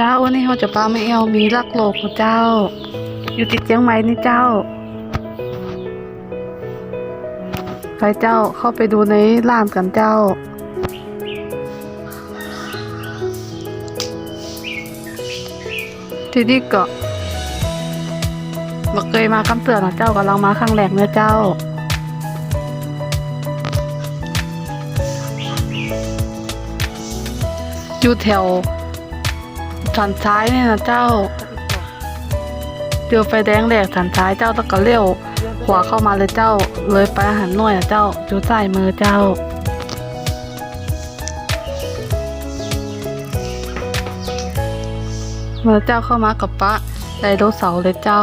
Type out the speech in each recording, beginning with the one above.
จ้าวันนี้เราจะพาแม่เอลมีลักโลกของเจ้า อยู่ติดเชียงใหม่นี่เจ้าไปเจ้าเข้าไปดูในร้านกันเจ้าที่นี่ก็บอกเคยมาคำเตือนนะเจ้ากำลังมาครั้งแรกเนื้อเจ้าอยู่แถว สันซ้ายเนี่ยนะเจ้าเจอไฟแดงแหลกสันซ้ายเจ้าแล้วก็เลี้ยวขวาเข้ามาเลยเจ้า เลยไปหันหน่วยนะเจ้าอยู่ใต้มือเจ้าเมื่อเจ้าเข้ามากับปะไดโนเสาร์เลยเจ้า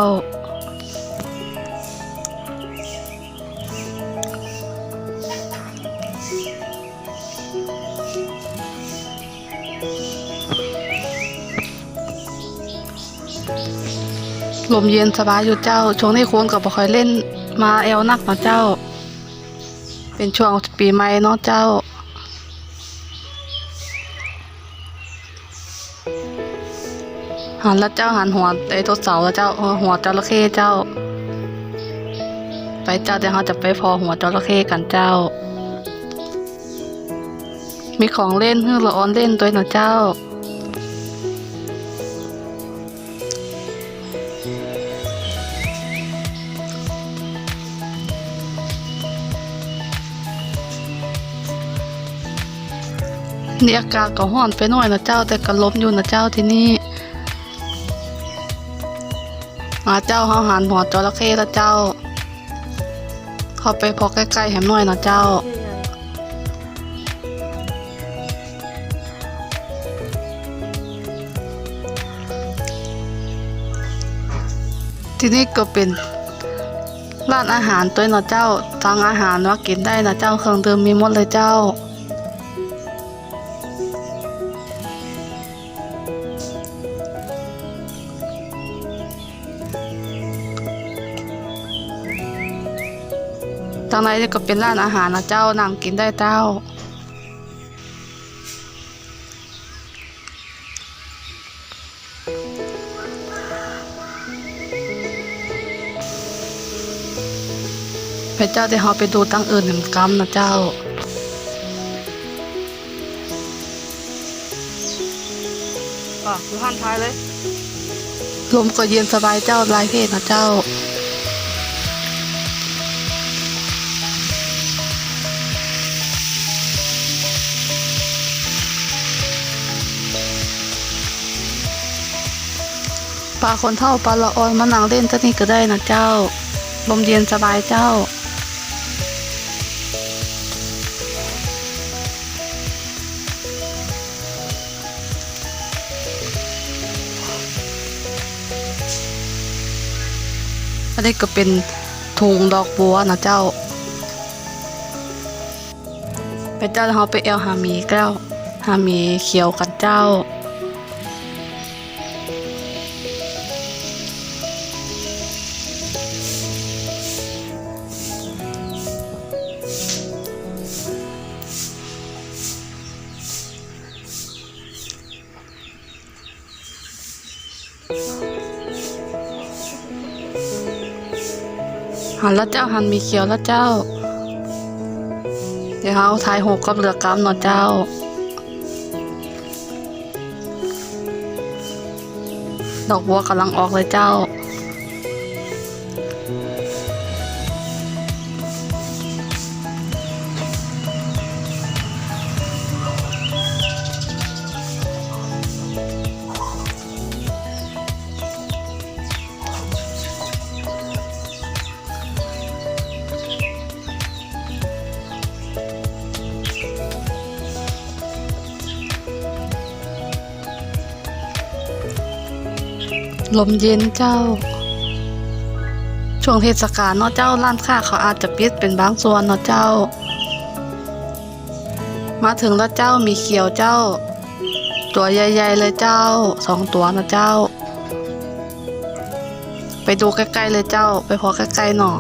ลมเย็นสบายอยู่เจ้า ช่วงนี้โคุณกับบ่คอยเล่นมาแอลนักเนาะเจ้า เป็นช่วงปีใหม่เนาะเจ้า หันแล้วเจ้าหันหัวไอ้ตัวเสาแล้วเจ้าหัวจระเข้เจ้า ไปเจ้าเดี๋ยวเราจะไปพอหัวจระเข้กันเจ้า มีของเล่นให้เราออนเล่นด้วยนะเจ้า นี่อากาศก็ร้อนไปหน่อยนะเจ้าแต่ก็ล้มอยู่นะเจ้าที่นี่มาเจ้าเฮาหันหัวจระเข้ละเจ้า เข้าไปพอใกล้ๆแหมหน่อยนะเจ้าที่นี่ก็เป็นร้านอาหารตัวเนาะเจ้าสั่งอาหารว่ากินได้นะเจ้าเครื่องดื่มมีหมดเลยเจ้า ทางในนี่ก็เป็นร้านอาหารนะเจ้านั่งกินได้เจ้า พระเจ้าได้เฮาไปดูตั้งอื่นแห่งกรรมนะเจ้าอะดูหันท้ายเลย ลมก็เย็นสบายเจ้าลายเพศนะเจ้าาคนเท่าปลาละออนมานั่งเล่นที่นี่ก็ได้นะเจ้า ลมเย็นสบายเจ้าอันนี้ก็เป็นถุงดอกบัวนะเจ้าไปเจ้าเราไปเอลหามีแก้วหามีเขียวกันเจ้า หันแล้วเจ้าหันมีเขียวแล้วเจ้า เดี๋ยวเขาทายหกกับเหลือกำหนอเจ้าดอกบัวกำลังออกเลยเจ้า ลมเย็นเจ้า ช่วงเทศกาลเนาะเจ้าร้านค้าเขาอาจจะปิดเป็นบางส่วนเนาะเจ้า มาถึงแล้วเจ้ามีเขียวเจ้า ตัวใหญ่ๆเลยเจ้าสองตัวนะเจ้า ไปดูใกล้ๆเลยเจ้า ไปพอใกล้ๆหน่อ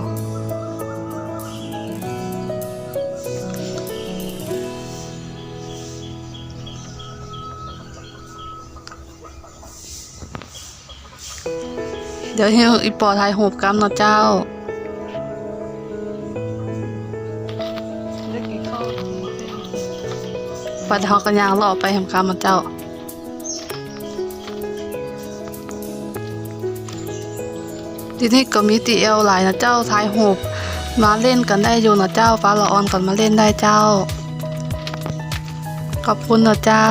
เดี๋ยวให้อีปอถ่ายรูปกันเนาะเจ้าปัดเฮากันยางรอไปทำการมาเจ้าทีนี้ก็มีตีเอลหลายนะเจ้าทายหูบมาเล่นกันได้อยู่นะเจ้าฟ้าละออนกันมาเล่นได้เจ้า ขอบคุณนะเจ้า